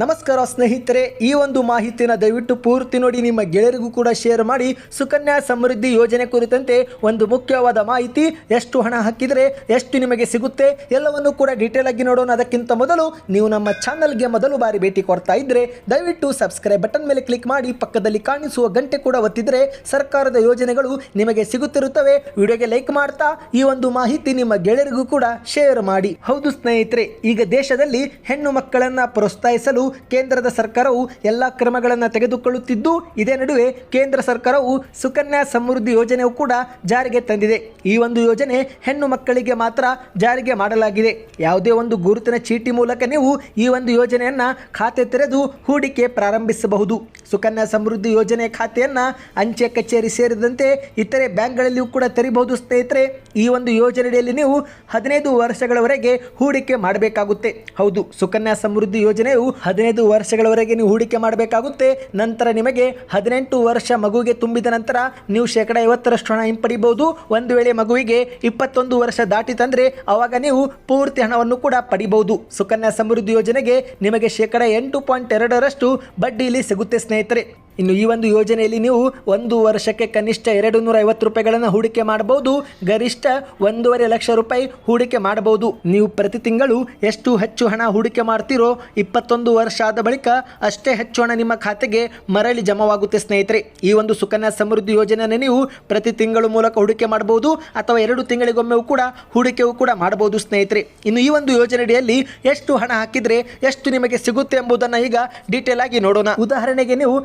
ನಮಸ್ಕಾರ ಸ್ನೇಹಿತರೆ, ಈ ಒಂದು ಮಾಹಿತಿನ ದಯವಿಟ್ಟು ಪೂರ್ತಿ ನೋಡಿ, ನಿಮ್ಮ ಗೆಳೆಯರಿಗೂ ಕೂಡ ಶೇರ್ ಮಾಡಿ, ಸುಕನ್ಯಾ ಸಮೃದ್ಧಿ ಯೋಜನೆ ಕುರಿತಂತೆ ಒಂದು ಮುಖ್ಯವಾದ ಮಾಹಿತಿ, ಎಷ್ಟು ಹಣ ಹಾಕಿದರೆ ಎಷ್ಟು ನಿಮಗೆ ಸಿಗುತ್ತೆ, ಎಲ್ಲವನ್ನು ಕೂಡ ಡೀಟೇಲ್ ಆಗಿ ನೋಡೋಣ. ಅದಕ್ಕಿಂತ ಮೊದಲು ನೀವು ನಮ್ಮ ಚಾನಲ್ಗೆ ಮೊದಲು ಬಾರಿ ಭೇಟಿ ಕೊಡ್ತಾ ಇದ್ರೆ, ದಯವಿಟ್ಟು ಸಬ್ಸ್ಕ್ರೈಬ್ ಬಟನ್ ಮೇಲೆ ಕ್ಲಿಕ್ ಮಾಡಿ, ಪಕ್ಕದಲ್ಲಿ ಕಾಣಿಸುವ ಗಂಟೆ ಕೂಡ ಒತ್ತಿದ್ರೆ ಸರ್ಕಾರದ ಯೋಜನೆಗಳು ನಿಮಗೆ ಸಿಗುತ್ತಿರುತ್ತವೆ. ವಿಡಿಯೋಗೆ ಲೈಕ್ ಮಾಡ್ತಾ, ಈ ಒಂದು ಮಾಹಿತಿ ನಿಮ್ಮ ಗೆಳೆಯರಿಗೂ ಕೂಡ ಶೇರ್ ಮಾಡಿ. ಹೌದು ಸ್ನೇಹಿತರೆ, ಈಗ ದೇಶದಲ್ಲಿ ಹೆಣ್ಣು ಮಕ್ಕಳನ್ನ ಪ್ರೋತ್ಸಾಹಿಸಲು ಕೇಂದ್ರದ ಸರ್ಕಾರವು ಎಲ್ಲ ಕ್ರಮಗಳನ್ನು ತೆಗೆದುಕೊಳ್ಳುತ್ತಿದ್ದು, ಇದೇ ನಡುವೆ ಕೇಂದ್ರ ಸರ್ಕಾರವು ಸುಕನ್ಯಾ ಸಮೃದ್ಧಿ ಯೋಜನೆಯು ಕೂಡ ಜಾರಿಗೆ ತಂದಿದೆ. ಈ ಒಂದು ಯೋಜನೆ ಹೆಣ್ಣು ಮಕ್ಕಳಿಗೆ ಮಾತ್ರ ಜಾರಿಗೆ ಮಾಡಲಾಗಿದೆ. ಯಾವುದೇ ಒಂದು ಗುರುತಿನ ಚೀಟಿ ಮೂಲಕ ನೀವು ಈ ಒಂದು ಯೋಜನೆಯನ್ನ ಖಾತೆ ತೆರೆದು ಹೂಡಿಕೆ ಪ್ರಾರಂಭಿಸಬಹುದು. ಸುಕನ್ಯಾ ಸಮೃದ್ಧಿ ಯೋಜನೆ ಖಾತೆಯನ್ನು ಅಂಚೆ ಕಚೇರಿ ಸೇರಿದಂತೆ ಇತರೆ ಬ್ಯಾಂಕ್ಗಳಲ್ಲಿಯೂ ಕೂಡ ತೆರೀಬಹುದು. ಸ್ನೇಹಿತರೆ, ಈ ಒಂದು ಯೋಜನೆಯಲ್ಲಿ ನೀವು ಹದಿನೈದು ವರ್ಷಗಳವರೆಗೆ ಹೂಡಿಕೆ ಮಾಡಬೇಕಾಗುತ್ತೆ. ಹೌದು, ಸುಕನ್ಯಾ ಸಮೃದ್ಧಿ ಯೋಜನೆಯು ಹದಿನೈದು ವರ್ಷಗಳವರೆಗೆ ನೀವು ಹೂಡಿಕೆ ಮಾಡಬೇಕಾಗುತ್ತೆ. ನಂತರ ನಿಮಗೆ ಹದಿನೆಂಟು ವರ್ಷ ಮಗುವಿಗೆ ತುಂಬಿದ ನಂತರ ನೀವು ಶೇಕಡ ಐವತ್ತರಷ್ಟು ಹಣ ಹಿಂಪಡಿಬಹುದು. ಒಂದು ವೇಳೆ ಮಗುವಿಗೆ ಇಪ್ಪತ್ತೊಂದು ವರ್ಷ ದಾಟಿ ತಂದರೆ ಆವಾಗ ನೀವು ಪೂರ್ತಿ ಹಣವನ್ನು ಕೂಡ ಪಡಿಬಹುದು. ಸುಕನ್ಯಾ ಸಮೃದ್ಧಿ ಯೋಜನೆಗೆ ನಿಮಗೆ ಶೇಕಡ ಎಂಟು ಪಾಯಿಂಟ್ ಎರಡರಷ್ಟು ಬಡ್ಡಿ ಇಲ್ಲಿ ಸಿಗುತ್ತೆ ಸ್ನೇಹಿತರೆ. ಇನ್ನು ಈ ಒಂದು ಯೋಜನೆಯಲ್ಲಿ ನೀವು ಒಂದು ವರ್ಷಕ್ಕೆ ಕನಿಷ್ಠ ಎರಡು ನೂರ ಐವತ್ತು ರೂಪಾಯಿಗಳನ್ನು ಹೂಡಿಕೆ ಮಾಡಬಹುದು. ಗರಿಷ್ಠ ಒಂದೂವರೆ ಲಕ್ಷ ರೂಪಾಯಿ ಹೂಡಿಕೆ ಮಾಡಬಹುದು. ನೀವು ಪ್ರತಿ ತಿಂಗಳು ಎಷ್ಟು ಹೆಚ್ಚು ಹಣ ಹೂಡಿಕೆ ಮಾಡ್ತೀರೋ ಇಪ್ಪತ್ತೊಂದು ವರ್ಷ ಆದ ಬಳಿಕ ಅಷ್ಟೇ ಹೆಚ್ಚು ಹಣ ನಿಮ್ಮ ಖಾತೆಗೆ ಮರಳಿ ಜಮವಾಗುತ್ತೆ ಸ್ನೇಹಿತರೆ. ಈ ಒಂದು ಸುಕನ್ಯಾ ಸಮೃದ್ಧಿ ಯೋಜನೆಯನ್ನು ನೀವು ಪ್ರತಿ ತಿಂಗಳು ಮೂಲಕ ಹೂಡಿಕೆ ಮಾಡಬಹುದು ಅಥವಾ ಎರಡು ತಿಂಗಳಿಗೊಮ್ಮೆಯೂ ಕೂಡ ಹೂಡಿಕೆಯೂ ಕೂಡ ಮಾಡಬಹುದು ಸ್ನೇಹಿತರೆ. ಇನ್ನು ಈ ಒಂದು ಯೋಜನೆಯಡಿಯಲ್ಲಿ ಎಷ್ಟು ಹಣ ಹಾಕಿದರೆ ಎಷ್ಟು ನಿಮಗೆ ಸಿಗುತ್ತೆ ಎಂಬುದನ್ನು ಈಗ ಡೀಟೇಲ್ ಆಗಿ ನೋಡೋಣ. ಉದಾಹರಣೆಗೆ ನೀವು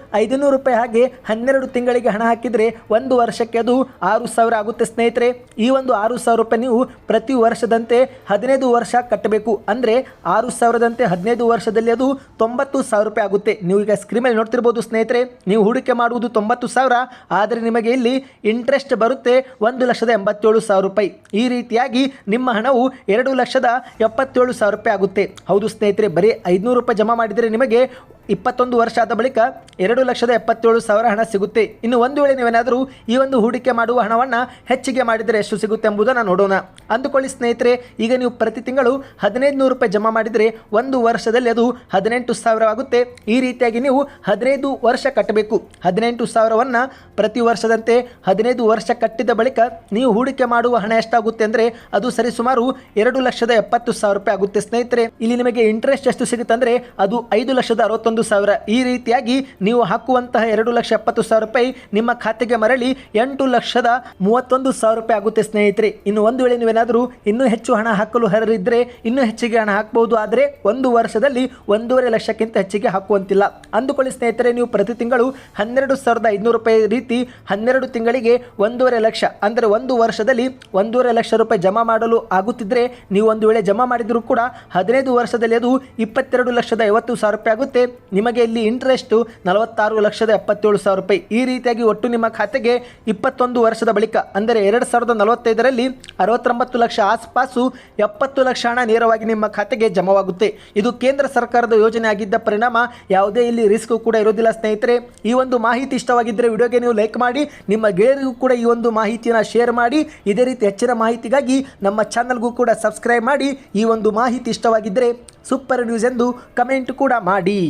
ಐದುನೂರು ರೂಪಾಯಿ ಹಾಗೆ ಹನ್ನೆರಡು ತಿಂಗಳಿಗೆ ಹಣ ಹಾಕಿದರೆ ಒಂದು ವರ್ಷಕ್ಕೆ ಅದು ಆರು ಸಾವಿರ ಆಗುತ್ತೆ, ಸ್ನೇಹಿತರೆ. ಈ ಒಂದು ಆರು ಸಾವಿರ ರೂಪಾಯಿ ನೀವು ಪ್ರತಿ ವರ್ಷದಂತೆ ಹದಿನೈದು ವರ್ಷ ಕಟ್ಟಬೇಕು. ಅಂದರೆ ಆರು ಸಾವಿರದಂತೆ ಹದಿನೈದು ವರ್ಷದಲ್ಲಿ ಅದು ತೊಂಬತ್ತು ಸಾವಿರ ರೂಪಾಯಿ ಆಗುತ್ತೆ. ನೀವು ಈಗ ಸ್ಕ್ರೀನ್ ಮೇಲೆ ನೋಡ್ತಿರ್ಬೋದು, ಸ್ನೇಹಿತರೆ. ನೀವು ಹೂಡಿಕೆ ಮಾಡುವುದು ತೊಂಬತ್ತು ಸಾವಿರ, ಆದರೆ ನಿಮಗೆ ಇಲ್ಲಿ ಇಂಟ್ರೆಸ್ಟ್ ಬರುತ್ತೆ ಒಂದು ಲಕ್ಷದ ಎಂಬತ್ತೇಳು ಸಾವಿರ ರೂಪಾಯಿ. ಈ ರೀತಿಯಾಗಿ ನಿಮ್ಮ ಹಣವು ಎರಡು ಲಕ್ಷದ ಎಪ್ಪತ್ತೇಳು ಸಾವಿರ ರೂಪಾಯಿ ಆಗುತ್ತೆ. ಹೌದು, ಸ್ನೇಹಿತರೆ. ಬರೀ ಐದುನೂರು ರೂಪಾಯಿ ಜಮಾ ಮಾಡಿದರೆ ನಿಮಗೆ ಇಪ್ಪತ್ತೊಂದು ವರ್ಷ ಆದ ಬಳಿಕ ಎರಡು ಲಕ್ಷದ ಎಪ್ಪತ್ತೇಳು ಸಾವಿರ ಹಣ ಸಿಗುತ್ತೆ. ಇನ್ನು ಒಂದು ವೇಳೆ ನೀವೇನಾದರೂ ಈ ಒಂದು ಹೂಡಿಕೆ ಮಾಡುವ ಹಣವನ್ನು ಹೆಚ್ಚಿಗೆ ಮಾಡಿದರೆ ಎಷ್ಟು ಸಿಗುತ್ತೆ ಎಂಬುದನ್ನು ನೋಡೋಣ. ಅಂದುಕೊಳ್ಳಿ ಸ್ನೇಹಿತರೆ, ಈಗ ನೀವು ಪ್ರತಿ ತಿಂಗಳು ಹದಿನೈದು ನೂರು ರೂಪಾಯಿ ಜಮಾ ಮಾಡಿದರೆ ಒಂದು ವರ್ಷದಲ್ಲಿ ಅದು ಹದಿನೆಂಟು ಸಾವಿರ ಆಗುತ್ತೆ ಈ ರೀತಿಯಾಗಿ ನೀವು ಹದಿನೈದು ವರ್ಷ ಕಟ್ಟಬೇಕು. ಹದಿನೆಂಟು ಸಾವಿರವನ್ನು ಪ್ರತಿ ವರ್ಷದಂತೆ ಹದಿನೈದು ವರ್ಷ ಕಟ್ಟಿದ ಬಳಿಕ ನೀವು ಹೂಡಿಕೆ ಮಾಡುವ ಹಣ ಎಷ್ಟಾಗುತ್ತೆ ಅಂದರೆ ಅದು ಸರಿಸುಮಾರು ಎರಡು ಲಕ್ಷದ ಎಪ್ಪತ್ತು ಸಾವಿರ ರೂಪಾಯಿ ಆಗುತ್ತೆ ಸ್ನೇಹಿತರೆ. ಇಲ್ಲಿ ನಿಮಗೆ ಇಂಟ್ರೆಸ್ಟ್ ಎಷ್ಟು ಸಿಗುತ್ತೆ ಅಂದರೆ ಅದು ಐದು ಲಕ್ಷದ ಅರವತ್ತೊಂದು ಸಾವಿರ. ಈ ರೀತಿಯಾಗಿ ನೀವು ಹಾಕುವಂತಹ ಎರಡು ಲಕ್ಷ ಎಪ್ಪತ್ತು ಸಾವಿರ ರೂಪಾಯಿ ನಿಮ್ಮ ಖಾತೆಗೆ ಮರಳಿ ಎಂಟು ಲಕ್ಷದ ಮೂವತ್ತೊಂದು ಸಾವಿರ ರೂಪಾಯಿ ಆಗುತ್ತೆ ಸ್ನೇಹಿತರೆ. ಇನ್ನು ಒಂದು ವೇಳೆ ನೀವೇನಾದರೂ ಇನ್ನೂ ಹೆಚ್ಚು ಹಣ ಹಾಕಲು ಹರರಿದ್ದರೆ ಇನ್ನೂ ಹೆಚ್ಚಿಗೆ ಹಣ ಹಾಕಬಹುದು ಆದರೆ ಒಂದು ವರ್ಷದಲ್ಲಿ ಒಂದೂವರೆ ಲಕ್ಷಕ್ಕಿಂತ ಹೆಚ್ಚಿಗೆ ಹಾಕುವಂತಿಲ್ಲ. ಅಂದುಕೊಳ್ಳಿ ಸ್ನೇಹಿತರೆ, ನೀವು ಪ್ರತಿ ತಿಂಗಳು ಹನ್ನೆರಡು ಸಾವಿರದ ಐದುನೂರು ರೂಪಾಯಿ ರೀತಿ ಹನ್ನೆರಡು ತಿಂಗಳಿಗೆ ಒಂದೂವರೆ ಲಕ್ಷ, ಅಂದರೆ ಒಂದು ವರ್ಷದಲ್ಲಿ ಒಂದೂವರೆ ಲಕ್ಷ ರೂಪಾಯಿ ಜಮಾ ಮಾಡಲು ಆಗುತ್ತಿದ್ದರೆ ನೀವು ಒಂದು ವೇಳೆ ಜಮಾ ಮಾಡಿದರೂ ಕೂಡ ಹದಿನೈದು ವರ್ಷದಲ್ಲಿ ಅದು ಇಪ್ಪತ್ತೆರಡು ಲಕ್ಷದ ಐವತ್ತು ಸಾವಿರ ರೂಪಾಯಿ ಆಗುತ್ತೆ. ನಿಮಗೆ ಇಲ್ಲಿ ಇಂಟ್ರೆಸ್ಟು ನಲವತ್ತಾರು ಲಕ್ಷದ ಎಪ್ಪತ್ತೇಳು ಸಾವಿರ ರೂಪಾಯಿ. ಈ ರೀತಿಯಾಗಿ ಒಟ್ಟು ನಿಮ್ಮ ಖಾತೆಗೆ ಇಪ್ಪತ್ತೊಂದು ವರ್ಷದ ಬಳಿಕ, ಅಂದರೆ ಎರಡು ಸಾವಿರದ ನಲವತ್ತೈದರಲ್ಲಿ ಅರವತ್ತೊಂಬತ್ತು ಲಕ್ಷ ಆಸ್ಪಾಸು ಎಪ್ಪತ್ತು ಲಕ್ಷ ಹಣ ನೇರವಾಗಿ ನಿಮ್ಮ ಖಾತೆಗೆ ಜಮವಾಗುತ್ತೆ. ಇದು ಕೇಂದ್ರ ಸರ್ಕಾರದ ಯೋಜನೆ ಆಗಿದ್ದ ಪರಿಣಾಮ. ಯಾವುದೇ ಇಲ್ಲಿ ರಿಸ್ಕ್ ಕೂಡ ಇರೋದಿಲ್ಲ ಸ್ನೇಹಿತರೆ. ಈ ಒಂದು ಮಾಹಿತಿ ಇಷ್ಟವಾಗಿದ್ದರೆ ವಿಡಿಯೋಗೆ ನೀವು ಲೈಕ್ ಮಾಡಿ, ನಿಮ್ಮ ಗೆಳೆಯರಿಗೂ ಕೂಡ ಈ ಒಂದು ಮಾಹಿತಿಯನ್ನು ಶೇರ್ ಮಾಡಿ, ಇದೇ ರೀತಿ ಹೆಚ್ಚಿನ ಮಾಹಿತಿಗಾಗಿ ನಮ್ಮ ಚಾನಲ್ಗೂ ಕೂಡ ಸಬ್ಸ್ಕ್ರೈಬ್ ಮಾಡಿ, ಈ ಒಂದು ಮಾಹಿತಿ ಇಷ್ಟವಾಗಿದ್ದರೆ ಸೂಪರ್ ನ್ಯೂಸ್ ಎಂದು ಕಮೆಂಟ್ ಕೂಡ ಮಾಡಿ.